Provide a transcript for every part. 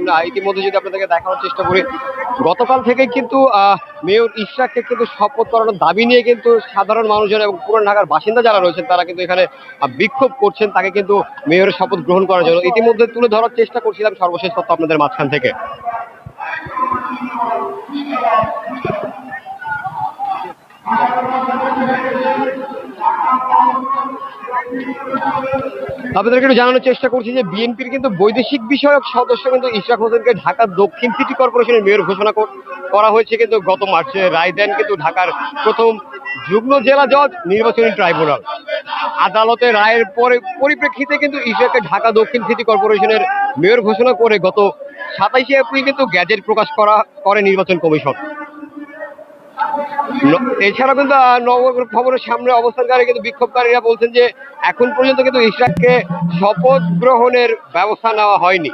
আমরা ইতিমধ্যে যদি আপনাদেরকে দেখানোর চেষ্টা করি, গতকাল থেকে কিন্তু মেয়র ইশরাককে কিন্তু শপথ করানোর দাবি নিয়ে কিন্তু সাধারণ মানুষজন এবং পুরান ঢাকার বাসিন্দা যারা রয়েছেন, তারা কিন্তু এখানে বিক্ষোভ করছেন, তাকে কিন্তু মেয়রের শপথ গ্রহণ করার জন্য। ইতিমধ্যে তুলে ধরার চেষ্টা করছিলাম সর্বশেষ তথ্য আপনাদের মাঝখান থেকে। আপনাদেরকে একটু জানানোর চেষ্টা করছি যে বিএনপির কিন্তু বৈদেশিক বিষয়ক সদস্য কিন্তু ইশরাক হোসেনকে ঢাকা দক্ষিণ সিটি কর্পোরেশনের মেয়র ঘোষণা করা হয়েছে কিন্তু গত মার্চে রায় দেন কিন্তু ঢাকার প্রথম যুগ্ম জেলা জজ, নির্বাচনী ট্রাইব্যুনাল। আদালতে রায়ের পরে, পরিপ্রেক্ষিতে কিন্তু ইশরাককে ঢাকা দক্ষিণ সিটি কর্পোরেশনের মেয়র ঘোষণা করে গত সাতাইশে এপ্রিল কিন্তু গ্যাজেট প্রকাশ করা, করে নির্বাচন কমিশন। এছাড়া কিন্তু নগর খবরের সামনে অবস্থানকারী কিন্তু বিক্ষোভকারীরা বলছেন যে, এখন পর্যন্ত কিন্তু ইশরাককে শপথ গ্রহণের ব্যবস্থা নেওয়া হয়নি।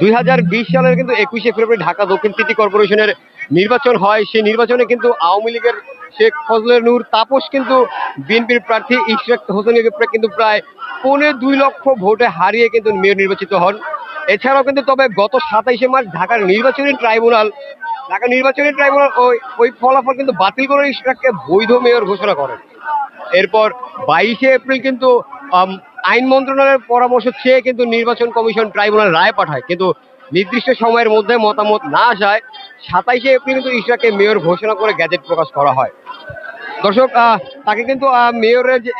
দুই হাজার বিশ সালের কিন্তু একুশে ফেব্রুয়ারি ঢাকা দক্ষিণ সিটি কর্পোরেশনের নির্বাচন হয়। সেই নির্বাচনে কিন্তু আওয়ামী লীগের শেখ ফজলে নূর, তাপস কিন্তু বিএনপির প্রার্থী, ইশরাক হোসেনকে কিন্তু প্রায় পৌনে দুই লক্ষ ভোটে হারিয়ে কিন্তু মেয়র নির্বাচিত হন। এছাড়াও কিন্তু তবে গত সাতাইশে মার্চ ঢাকার নির্বাচনী ট্রাইব্যুনাল ঢাকা নির্বাচনী ট্রাইব্যুনাল ওই ওই ফলাফল কিন্তু বাতিল করে ইশরাককে বৈধ মেয়র ঘোষণা করেন। এরপর বাইশে এপ্রিল কিন্তু আইন মন্ত্রণালয়ের পরামর্শ চেয়ে কিন্তু নির্বাচন কমিশন ট্রাইব্যুনাল রায় পাঠায়। কিন্তু নির্দিষ্ট সময়ের মধ্যে মতামত না আসায় সাতাইশে এপ্রিল কিন্তু ইশরাকে মেয়র ঘোষণা করে গ্যাজেট প্রকাশ করা হয়। দর্শক তাকে কিন্তু মেয়রের যে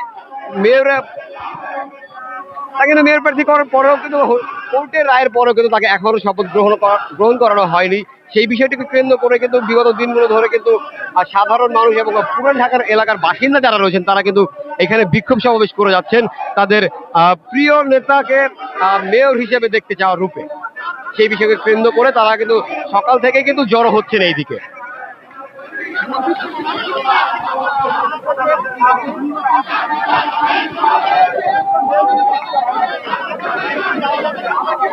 মেয়রের তাকে কিন্তু মেয়র প্রার্থী করার পরেও কিন্তু কোর্টের রায়ের পরেও কিন্তু তাকে এখনও শপথ গ্রহণ করা গ্রহণ করানো হয়নি। সেই বিষয়টিকে কেন্দ্র করে কিন্তু বিগত দিনগুলো ধরে কিন্তু সাধারণ মানুষ এবং পুরান ঢাকার এলাকার বাসিন্দা যারা রয়েছেন, তারা কিন্তু এখানে বিক্ষোভ সমাবেশ করে যাচ্ছেন তাদের প্রিয় নেতাকে মেয়র হিসেবে দেখতে চাওয়ার রূপে। সেই বিষয়কে কেন্দ্র করে তারা কিন্তু সকাল থেকে কিন্তু জড়ো হচ্ছেন এইদিকে।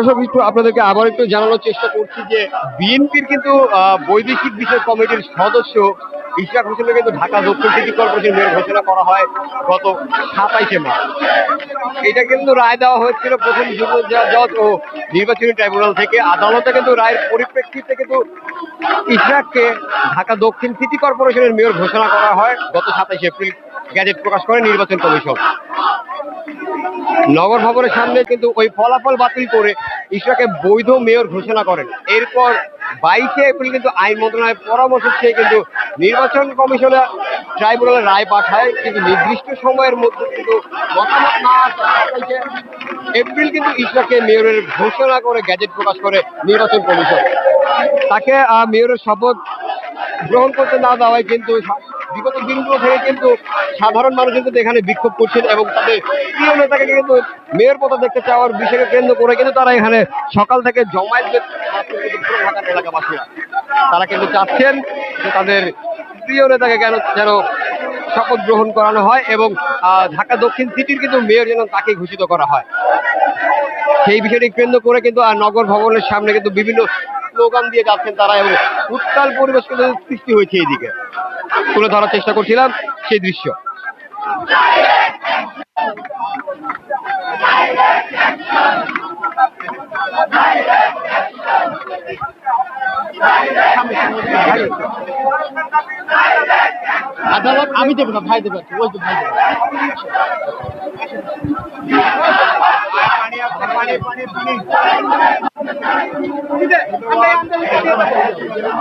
দর্শক একটু আপনাদেরকে আবার একটু জানানোর চেষ্টা করছি যে বিএনপির কিন্তু বৈদেশিক বিষয় কমিটির সদস্য ইশরাক হোসেনকে কিন্তু ঢাকা দক্ষিণ সিটি কর্পোরেশন মেয়র ঘোষণা করা হয় গত সাতাইশে মার্চ এটা কিন্তু রায় দেওয়া হয়েছিল প্রথম যুব জজ ও নির্বাচনী ট্রাইব্যুনাল থেকে। আদালতে কিন্তু রায়ের পরিপ্রেক্ষিতে কিন্তু ইশরাককে ঢাকা দক্ষিণ সিটি কর্পোরেশনের মেয়র ঘোষণা করা হয়। গত সাতাইশে এপ্রিল গ্যাজেট প্রকাশ করে নির্বাচন কমিশন। নগর ভবনের সামনে কিন্তু ওই ফলাফল বাতিল করে ইশরাকে বৈধ মেয়র ঘোষণা করেন। এরপর বাইশে এপ্রিল কিন্তু আইন মন্ত্রণালয়ের পরামর্শ চেয়ে কিন্তু নির্বাচন কমিশনের ট্রাইব্যুনালের রায় পাঠায়, কিন্তু নির্দিষ্ট সময়ের মধ্যে কিন্তু মতামত না আসা এপ্রিল কিন্তু ইশরাকে মেয়রের ঘোষণা করে গ্যাজেট প্রকাশ করে নির্বাচন কমিশন। তাকে মেয়রের শপথ গ্রহণ করতে না দেওয়ায় কিন্তু বিগত দিনগুলো থেকে কিন্তু সাধারণ মানুষ কিন্তু এখানে বিক্ষোভ করছেন এবং তাদের প্রিয় নেতাকে কিন্তু মেয়র পদে দেখতে চাওয়ার বিষয়কে কেন্দ্র করে কিন্তু তারা এখানে সকাল থেকে জমায়েত এলাকাবাসীরা। তারা কিন্তু চাচ্ছেন যে তাদের প্রিয় নেতাকে কেন যেন শপথ গ্রহণ করানো হয় এবং ঢাকা দক্ষিণ সিটির কিন্তু মেয়র যেন তাকে ঘোষিত করা হয়। সেই বিষয়টি কেন্দ্র করে কিন্তু, আর নগর ভবনের সামনে কিন্তু বিভিন্ন স্লোগান দিয়ে যাচ্ছেন তারা এবং উত্তাল পরিবেশ কিন্তু সৃষ্টি হয়েছে এইদিকে। তুলে ধরার চেষ্টা করছিলাম সেই দৃশ্য। Direct action! আদালত আমি দেবো না ভাই দেবে ওই তো ভাই দেবে।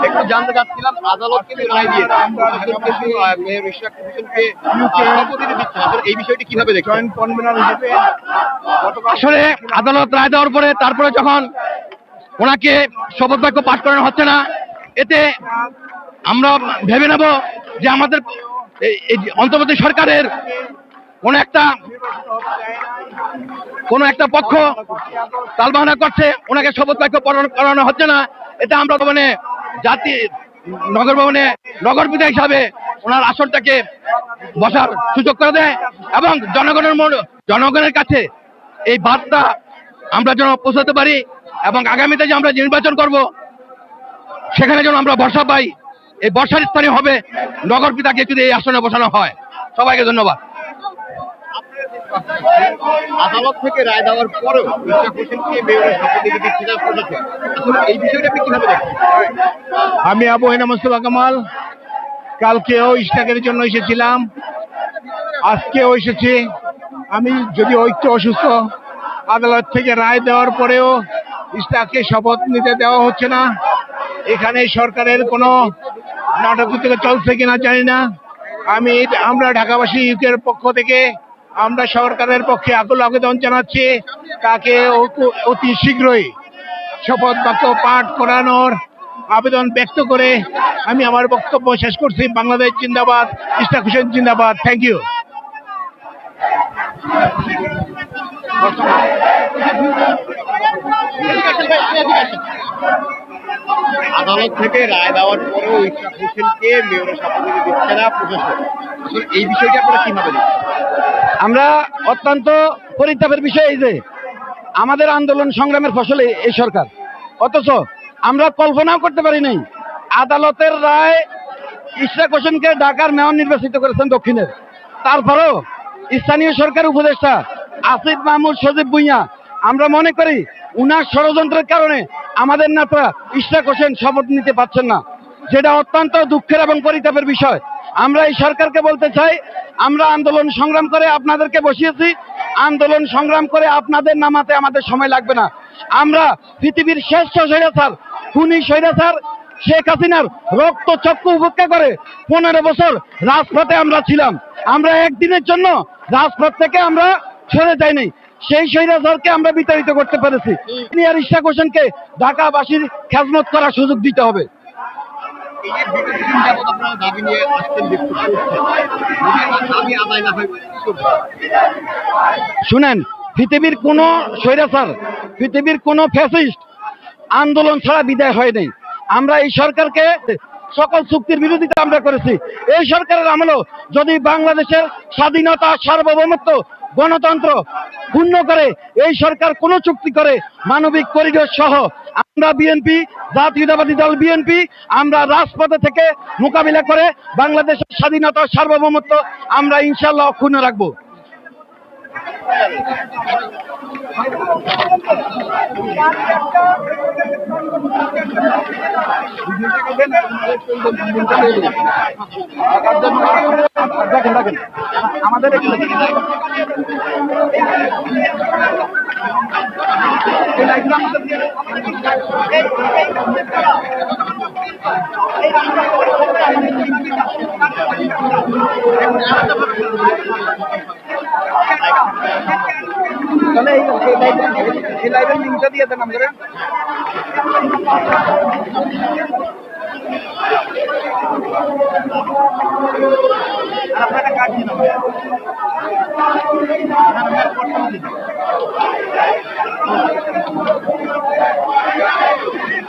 একটু জানতে চাচ্ছিলাম আদালত কিন্তু রায় দিয়েছে মেয়র ইশরাক হোসেনকে আহ, দিচ্ছে এই বিষয়টি কীভাবে দেখছেন কনভেনার হিসেবে গতকাল আসলে আদালত রায় দেওয়ার পরে তারপরে যখন ওনাকে শপথ বাক্য পাঠ করানো হচ্ছে না, এতে আমরা ভেবে নেব যে আমাদের অন্তর্বর্তী সরকারের কোন একটা কোন একটা পক্ষ তালবাহানা করছে, ওনাকে শপথ বাক্য করানো হচ্ছে না, এটা আমরা মানে জাতি, নগর ভবনে নগর পিতা হিসাবে ওনার আসনটাকে বসার সুযোগ করে দেয় এবং জনগণের জনগণের কাছে এই বার্তা আমরা যেন পৌঁছাতে পারি এবং আগামীতে যে আমরা নির্বাচন করব সেখানে যেন আমরা বর্ষা পাই এই বর্ষার স্থানীয় হবে নগর পিতাকে যদি এই আসনে বসানো হয়। সবাইকে ধন্যবাদ। আদালত থেকে রায় দেওয়ার পরেও এই বিষয়টা আপনি কীভাবে আমি আবু হেনা মোস্তফা কামাল। কালকেও ইস্টাকের জন্য এসেছিলাম। আজকেও এসেছি। আমি যদি ঐক্য অসুস্থ আদালত থেকে রায় দেওয়ার পরেও ইস্টাককে শপথ নিতে দেওয়া হচ্ছে না। এখানে সরকারের কোনো নাটক থেকে চলছে কিনা জানি না। আমি আমরা ঢাকাবাসী ইউকের পক্ষ থেকে আমরা সরকারের পক্ষে আকুল আবেদন জানাচ্ছি, তাকে অতি- শীঘ্রই শপথ বাক্য পাঠ করানোর আবেদন ব্যক্ত করে আমি আমার বক্তব্য শেষ করছি। বাংলাদেশ জিন্দাবাদ ইস্টাক হোসেন জিন্দাবাদ থ্যাংক ইউ আদালত থেকে রায় দেওয়ার পরেও ইশরাক হোসেনকে মেয়রের শপথ দিচ্ছে না প্রশাসন। আসলে এই বিষয়টি আপনারা কীভাবে আমরা অত্যন্ত পরিতাপের বিষয় এই যে, আমাদের আন্দোলন সংগ্রামের ফসলে এই সরকার। অথচ আমরা কল্পনাও করতে পারি নাই, আদালতের রায় ইশরাক হোসেনকে ঢাকার মেয়র নির্বাচিত করেছেন দক্ষিণের। তারপরেও স্থানীয় সরকার উপদেষ্টা আসিফ মাহমুদ, সজীব ভুইয়া, আমরা মনে করি উনার ষড়যন্ত্রের কারণে আমাদের নেতা ইশরাক হোসেন শপথ নিতে পারছেন না। যেটা অত্যন্ত দুঃখের এবং পরিতাপের বিষয়। আমরা এই সরকারকে বলতে চাই, আমরা আন্দোলন সংগ্রাম করে আপনাদেরকে বসিয়েছি। আন্দোলন সংগ্রাম করে আপনাদের নামাতে আমাদের সময় লাগবে না। আমরা পৃথিবীর শ্রেষ্ঠ স্বৈরাচার, খুনি স্বৈরাচার, শেখ হাসিনার রক্ত চক্ষু উপেক্ষা করে পনেরো বছর রাজপথে আমরা ছিলাম। আমরা একদিনের জন্য রাজপথ থেকে আমরা সরে যাইনি সেই স্বৈরাচারকে আমরা বিতাড়িত করতে পেরেছি। তিনি আর ইশাক হোসেনকে ঢাকাবাসীর খেজমত করার সুযোগ দিতে হবে? শুনেন, পৃথিবীর কোনো স্বৈরাচার, পৃথিবীর কোনো ফ্যাসিস্ট আন্দোলন ছাড়া বিদায় হয় নাই। আমরা এই সরকারকে সকল চুক্তির বিরোধিতা আমরা করেছি। এই সরকারের আমলেও যদি বাংলাদেশের স্বাধীনতা সার্বভৌমত্ব গণতন্ত্র পূর্ণ করে, এই সরকার কোন চুক্তি করে, মানবিক করিডোর সহ আমরা বিএনপি জাতীয়তাবাদী দল বিএনপি আমরা রাজপথে থেকে মোকাবিলা করে বাংলাদেশের স্বাধীনতা সার্বভৌমত্ব আমরা ইনশাল্লাহ অক্ষুণ্ণ রাখব। দেখেন দেখেন আমাদের আমাদের দিয়ে তাহলে এই লাইভের লিঙ্কটা দিয়ে দেন আমাদের আপনারা কাজ দিন আমার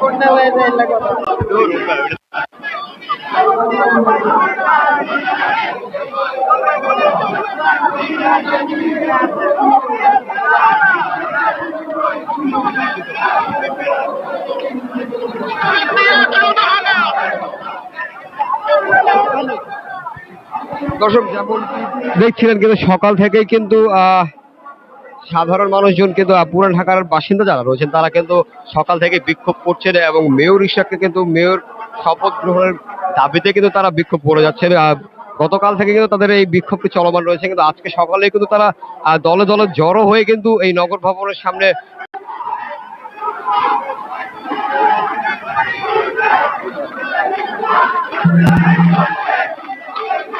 করতে হবে দর্শক দেখছিলেন কিন্তু সকাল থেকেই কিন্তু সাধারণ মানুষজন কিন্তু পুরান ঢাকার বাসিন্দা যারা রয়েছেন তারা কিন্তু সকাল থেকে বিক্ষোভ করছেন এবং মেয়র ইশাককে কিন্তু মেয়র শপথ গ্রহণের দাবিতে কিন্তু তারা বিক্ষোভ করে যাচ্ছেন। আহ, গতকাল থেকে কিন্তু তাদের এই বিক্ষোভটি চলমান রয়েছে কিন্তু আজকে সকালে কিন্তু তারা দলে দলে জড়ো হয়ে কিন্তু এই নগর ভবনের সামনে থেকে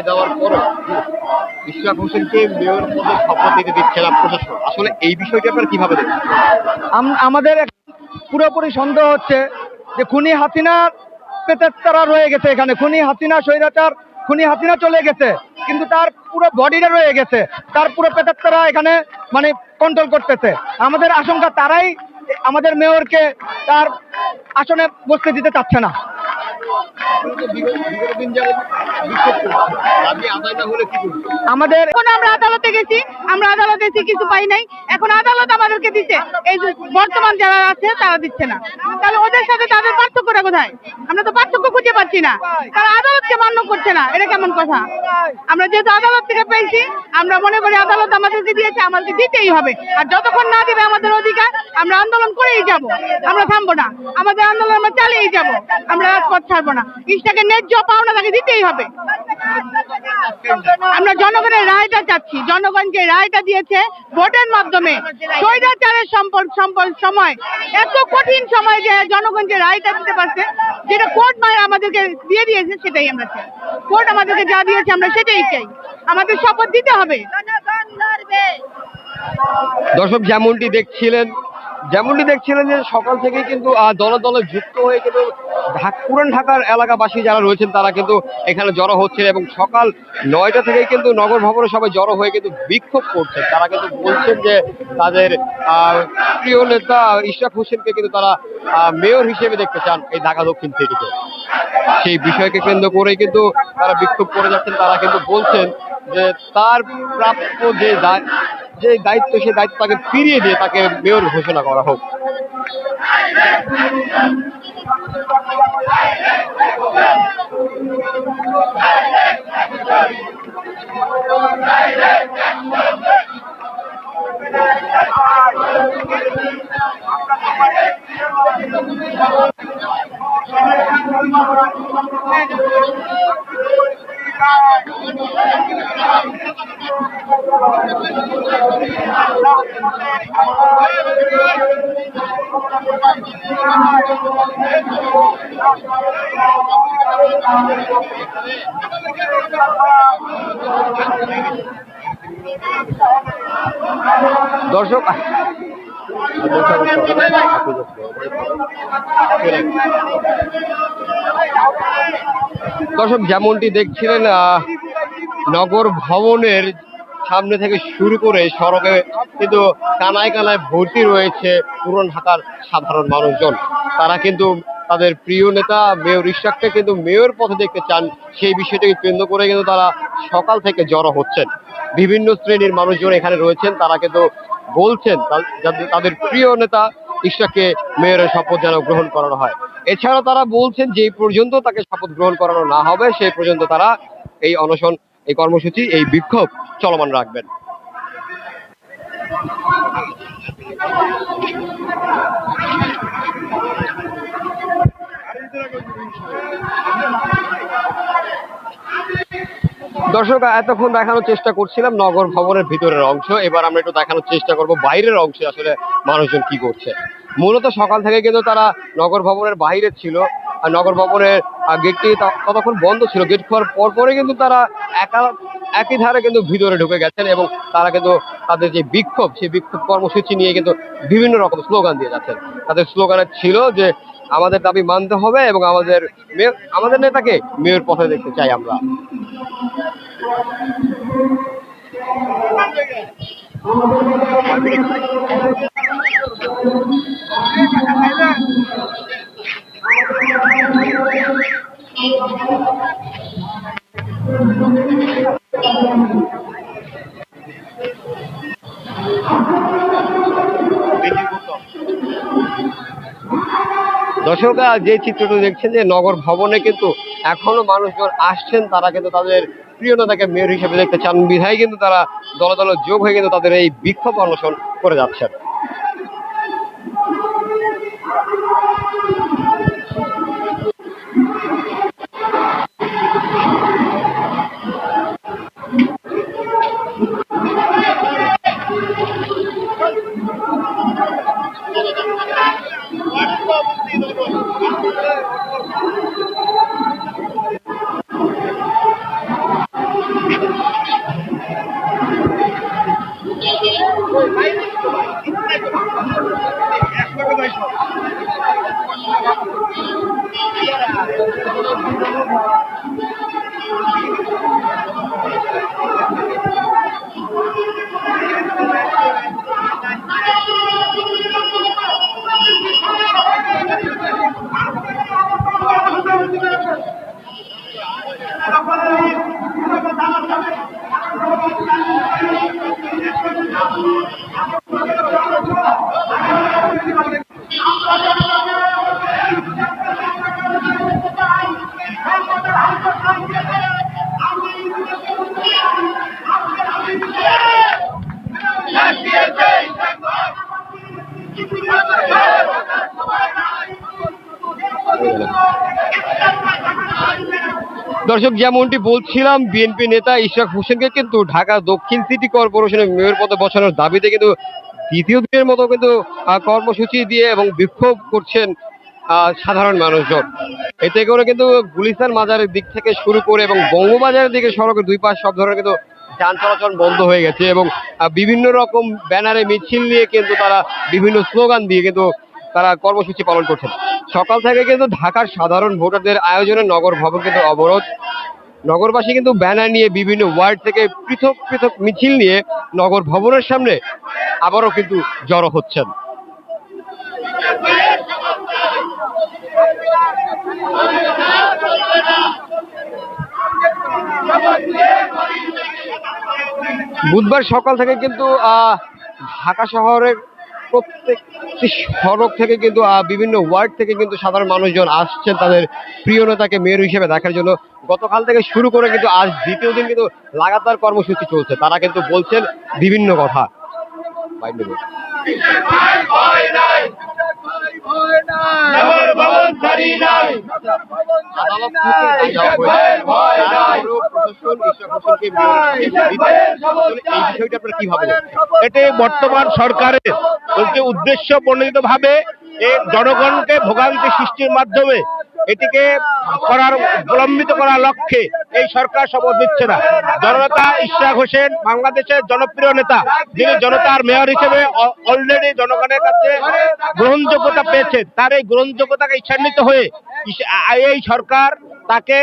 রায় দেওয়ার পর ইশরাক হোসেনকে মেয়র পদে শপথ দিতে দিচ্ছে না প্রশাসন। আসলে এই বিষয়টি আপনারা কীভাবে দেখছেন? আমাদের পুরোপুরি সন্দেহ হচ্ছে যে খুনি হাসিনার পেতেত্তারা রয়ে গেছে এখানে। খুনি হাসিনা স্বৈরাচার, খুনি হাসিনা চলে গেছে, কিন্তু তার পুরো বডিটা রয়ে গেছে, তার পুরো পেতেত্তারা এখানে মানে কন্ট্রোল করতেছে। আমাদের আশঙ্কা তারাই আমাদের মেয়রকে তার আসনে বসতে দিতে চাচ্ছে না। আমাদের এখন আমরা আদালতে গেছি, আমরা আদালতে এসে কিছু পাই নাই। এখন আদালত আমাদেরকে দিচ্ছে এই বর্তমান যারা আছে, তারা দিচ্ছে না। তাহলে ওদের সাথে তাদের পার্থক্যটা কোথায়? আমরা তো পার্থক্য খুঁজে পাচ্ছি না। তারা আদালতকে মান্য করছে না। এটা কেমন কথা? আমরা যেহেতু আদালত থেকে পেয়েছি, আমরা মনে করি আদালত আমাদেরকে দিয়েছে, আমাদেরকে দিতেই হবে। আর যতক্ষণ না দিবে আমাদের অধিকার, আমরা আন্দোলন করেই যাব। আমরা থামবো না। আমাদের আন্দোলন আমরা চালিয়েই যাব। আমরা রাজপথ ছাড়বো না। ইস্টাকে ন্যায্য পাওনা তাকে দিতেই হবে। আমরা জনগণের রায়টা চাচ্ছি। জনগণ যে রায়টা দিয়েছে ভোটের মাধ্যমে স্বৈরাচারের সম্পর্ক সম্পর্ক সময় এত কঠিন সময় যে জনগণ যে রায়টা দিতে পারছে যেটা কোর্ট মায়ের আমাদেরকে দিয়ে দিয়েছে সেটাই আমরা চাই। কোর্ট আমাদেরকে যা দিয়েছে আমরা সেটাই চাই। আমাদের শপথ দিতে হবে। দর্শক যেমনটি দেখছিলেন যেমনটি দেখছিলেন যে সকাল থেকেই কিন্তু দলে দলে যুক্ত হয়ে কিন্তু পুরান ঢাকার এলাকাবাসী যারা রয়েছেন তারা কিন্তু এখানে জড়ো হচ্ছেন এবং সকাল নয়টা থেকেই কিন্তু নগর ভবনে সবাই জড়ো হয়ে কিন্তু বিক্ষোভ করছেন। তারা কিন্তু বলছেন যে তাদের প্রিয় নেতা ইশরাক হোসেনকে কিন্তু তারা মেয়র হিসেবে দেখতে চান এই ঢাকা দক্ষিণ সিটিতে সেই বিষয়কে কেন্দ্র করেই কিন্তু তারা বিক্ষোভ করে যাচ্ছেন। তারা কিন্তু বলছেন যে তার প্রাপ্য যে যে দায়িত্ব সেই দায়িত্ব তাকে ফিরিয়ে দিয়ে তাকে মেয়র ঘোষণা করা হোক। দর্শক দর্শক, যেমনটি দেখছিলেন নগর ভবনের সামনে থেকে শুরু করে সড়কে কিন্তু কানায় কানায় ভর্তি রয়েছে পুরন ঢাকার সাধারণ মানুষজন। তারা কিন্তু তাদের প্রিয় নেতা, মেয়র ইশরাককে কিন্তু মেয়র পথে দেখতে চান। সেই বিষয়টাকে কেন্দ্র করে কিন্তু তারা সকাল থেকে জড়ো হচ্ছেন। বিভিন্ন শ্রেণির মানুষজন এখানে রয়েছেন। তারা কিন্তু বলছেন তাদের প্রিয় নেতা ইশরাককে মেয়রের শপথ যেন গ্রহণ করানো হয়। এছাড়া তারা বলছেন যে পর্যন্ত তাকে শপথ গ্রহণ করানো না হবে, সেই পর্যন্ত তারা এই অনশন, এই কর্মসূচি, এই বিক্ষোভ চলমান রাখবেন। দর্শক, এতক্ষণ দেখানোর চেষ্টা করছিলাম নগর ভবনের ভিতরের অংশ। এবার আমরা একটু দেখানোর চেষ্টা করব বাইরের অংশে আসলে মানুষজন কি করছে। মূলত সকাল থেকে কিন্তু তারা নগর ভবনের বাইরে ছিল। আর নগর ভবনের গেটটি ততক্ষণ বন্ধ ছিল। গেট খোলার পর পরে কিন্তু তারা একা, একই ধারে কিন্তু ভিতরে ঢুকে গেছেন এবং তারা কিন্তু তাদের যে বিক্ষোভ, সেই বিক্ষোভ কর্মসূচি নিয়ে কিন্তু বিভিন্ন রকম স্লোগান দিয়ে যাচ্ছেন। তাদের স্লোগানে ছিল যে আমাদের দাবি মানতে হবে এবং আমাদের আমাদের নেতাকে মেয়র পথে দেখতে চাই আমরা। দর্শক আহ, যে চিত্রটি দেখছেন যে নগর ভবনে কিন্তু এখনও মানুষজন আসছেন তারা কিন্তু তাদের প্রিয় নেতাকে মেয়র হিসেবে দেখতে চান। বিধায় কিন্তু তারা দলে দলে যোগ হয়ে কিন্তু তাদের এই বিক্ষোভ অনশন করে যাচ্ছেন। দর্শক, যেমনটি বলছিলাম, বিএনপি নেতা ইশরাক হোসেনকে কিন্তু ঢাকা দক্ষিণ সিটি কর্পোরেশনের মেয়র পদে বসানোর দাবিতে কিন্তু দ্বিতীয় দিনের মতো কিন্তু কর্মসূচি দিয়ে এবং বিক্ষোভ করছেন সাধারণ মানুষজন। এতে করে কিন্তু গুলিস্তান মাজারের দিক থেকে শুরু করে এবং বঙ্গবাজারের দিকে সড়কের দুই পাশ সব ধরনের কিন্তু যান চলাচল বন্ধ হয়ে গেছে এবং বিভিন্ন রকম ব্যানারে মিছিল নিয়ে কিন্তু তারা বিভিন্ন স্লোগান দিয়ে কিন্তু তারা কর্মসূচি পালন করছেন। সকাল থেকে কিন্তু ঢাকার সাধারণ ভোটারদের আয়োজনে নগর ভবন কিন্তু অবরোধ। নগরবাসী কিন্তু ব্যানার নিয়ে বিভিন্ন ওয়ার্ড থেকে পৃথক পৃথক মিছিল নিয়ে নগর ভবনের সামনে আবারও কিন্তু জড়ো হচ্ছেন। বুধবার সকাল থেকে কিন্তু ঢাকা শহরের প্রত্যেকটি সড়ক থেকে কিন্তু বিভিন্ন ওয়ার্ড থেকে কিন্তু সাধারণ মানুষজন আসছেন তাদের প্রিয় নেতাকে, মেয়র হিসেবে দেখার জন্য। গতকাল থেকে শুরু করে কিন্তু আজ দ্বিতীয় দিন কিন্তু লাগাতার কর্মসূচি চলছে। তারা কিন্তু বলছেন বিভিন্ন কথা। এটি বর্তমান সরকারের উদ্দেশ্য প্রণীত ভাবে জনগণকে ভোগান্তি সৃষ্টির মাধ্যমে এটিকে করার, প্রলম্বিত করার লক্ষ্যে এই সরকার শপথ নিচ্ছে না। জননেতা ইশরাক হোসেন, বাংলাদেশের জনপ্রিয় নেতা, যিনি জনতার মেয়র হিসেবে অলরেডি জনগণের কাছে গ্রহণযোগ্যতা পেয়েছেন। তার এই গ্রহণযোগ্যতাকে ইচ্ছান্বিত হয়ে এই সরকার তাকে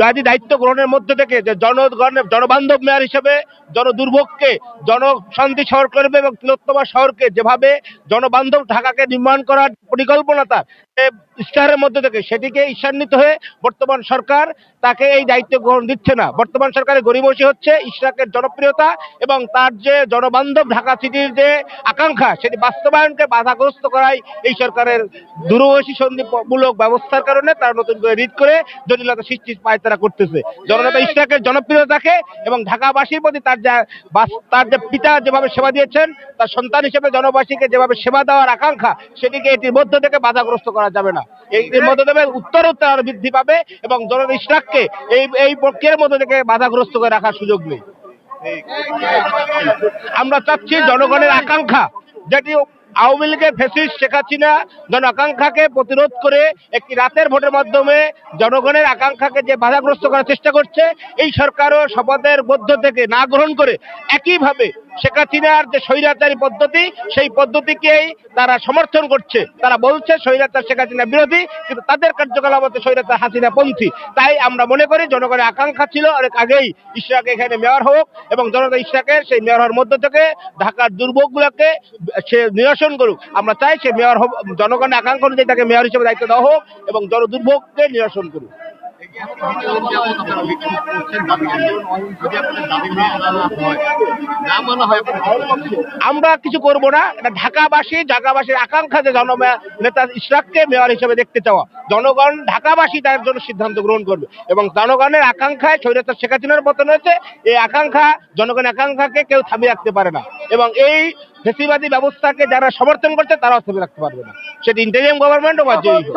দায়ী দায়িত্ব গ্রহণের মধ্যে থেকে যে জনগণের জনবান্ধব মেয়র হিসেবে জনদুর্ভোগকে, জনশান্তি শহর করবে এবং তিলোত্তমা শহরকে যেভাবে জনবান্ধব ঢাকাকে নির্মাণ করার পরিকল্পনা তার। এ ইশতেহারের মধ্যে থেকে সেটিকে ঈর্ষান্বিত হয়ে বর্তমান সরকার তাকে এই দায়িত্ব গ্রহণ দিচ্ছে না। বর্তমান সরকারের গরিবসী হচ্ছে ইশরাকের জনপ্রিয়তা এবং তার যে জনবান্ধব ঢাকা সিটির যে আকাঙ্ক্ষা, সেটি বাস্তবায়নকে বাধাগ্রস্ত করাই এই সরকারের দূরবর্ষী সন্ধিমূলক ব্যবস্থার কারণে তারা নতুন করে রিট করে জটিলতা সৃষ্টির পায় তারা করতেছে। জননেতা ইশরাকের জনপ্রিয়তাকে এবং ঢাকাবাসীর প্রতি তার যা তার যে পিতা যেভাবে সেবা দিয়েছেন, তার সন্তান হিসেবে জনবাসীকে যেভাবে সেবা দেওয়ার আকাঙ্ক্ষা, সেটিকে এটির মধ্য থেকে বাধাগ্রস্ত করা যাবে না। এই মধ্য থেকে উত্তর উত্তর আরও বৃদ্ধি পাবে এবং জনের ইশরাককে এই এই প্রক্রিয়ার মধ্যে থেকে বাধাগ্রস্ত করে রাখার সুযোগ নেই। আমরা চাচ্ছি জনগণের আকাঙ্ক্ষা, যেটি আওয়ামী লীগের ফেসিস্ট শেখ হাসিনা জন আকাঙ্ক্ষাকে প্রতিরোধ করে একটি রাতের ভোটের মাধ্যমে জনগণের আকাঙ্ক্ষাকে যে বাধাগ্রস্ত করার চেষ্টা করছে, এই সরকারও শপথের মধ্য থেকে না গ্রহণ করে একইভাবে শেখ হাসিনার যে স্বৈরাচারী পদ্ধতি, সেই পদ্ধতিকেই তারা সমর্থন করছে। তারা বলছে, স্বৈরাচার শেখ হাসিনা বিরোধী, কিন্তু তাদের কার্যকলাপ হচ্ছে স্বৈরাচার হাসিনা পন্থী। তাই আমরা মনে করি জনগণের আকাঙ্ক্ষা ছিল অনেক আগেই ইশরাক এখানে মেয়র হোক এবং জনতা ইশরাকের সেই মেয়র হওয়ার মধ্য থেকে ঢাকার দুর্ভোগগুলোকে সে নিরসন করুক, আমরা চাই সে মেয়র হোক, জনগণের আকাঙ্ক্ষা অনুযায়ী তাকে মেয়র হিসেবে দায়িত্ব দেওয়া হোক এবং জনদুর্ভোগকে নিরসন করুক। আমরা কিছু করব না, এটা ঢাকাবাসী, ঢাকাবাসীর আকাঙ্ক্ষা যে জন নেতা ইশরাককে মেয়র হিসেবে দেখতে চাওয়া। জনগণ ঢাকাবাসী তার জন্য সিদ্ধান্ত গ্রহণ করবে এবং জনগণের আকাঙ্ক্ষায় স্বৈরাচার শেখ হাসিনার পতন হয়েছে এই আকাঙ্ক্ষা, জনগণের আকাঙ্ক্ষাকে কেউ থামিয়ে রাখতে পারে না। এবং এই ফেসিবাদী ব্যবস্থাকে যারা সমর্থন করছে তারাও ছবি রাখতে পারবে না। সেটি ইন্টারিয়াম গভর্নমেন্ট বা জয়ী হোক।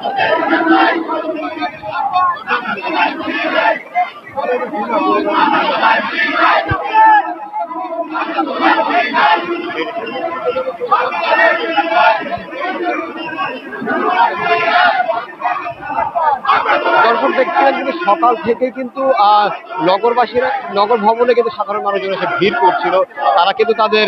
¡Vamos! সকাল থেকে কিন্তু নগরবাসীরা, নগর ভবনে কিন্তু সাধারণ মানুষজন এসে ভিড় করছিল। তারা কিন্তু তাদের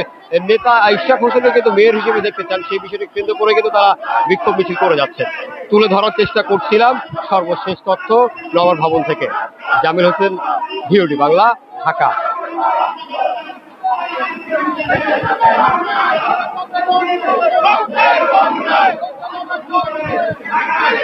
নেতা ইশরাক হোসেনকে কিন্তু মেয়র হিসেবে দেখতে চান। সেই বিষয়টি কেন্দ্র করে কিন্তু তারা বিক্ষোভ মিছিল করে যাচ্ছে তুলে ধরার চেষ্টা করছিলাম সর্বশেষ তথ্য নগর ভবন থেকে। জামিল হোসেন ভিওডি বাংলা, ঢাকা।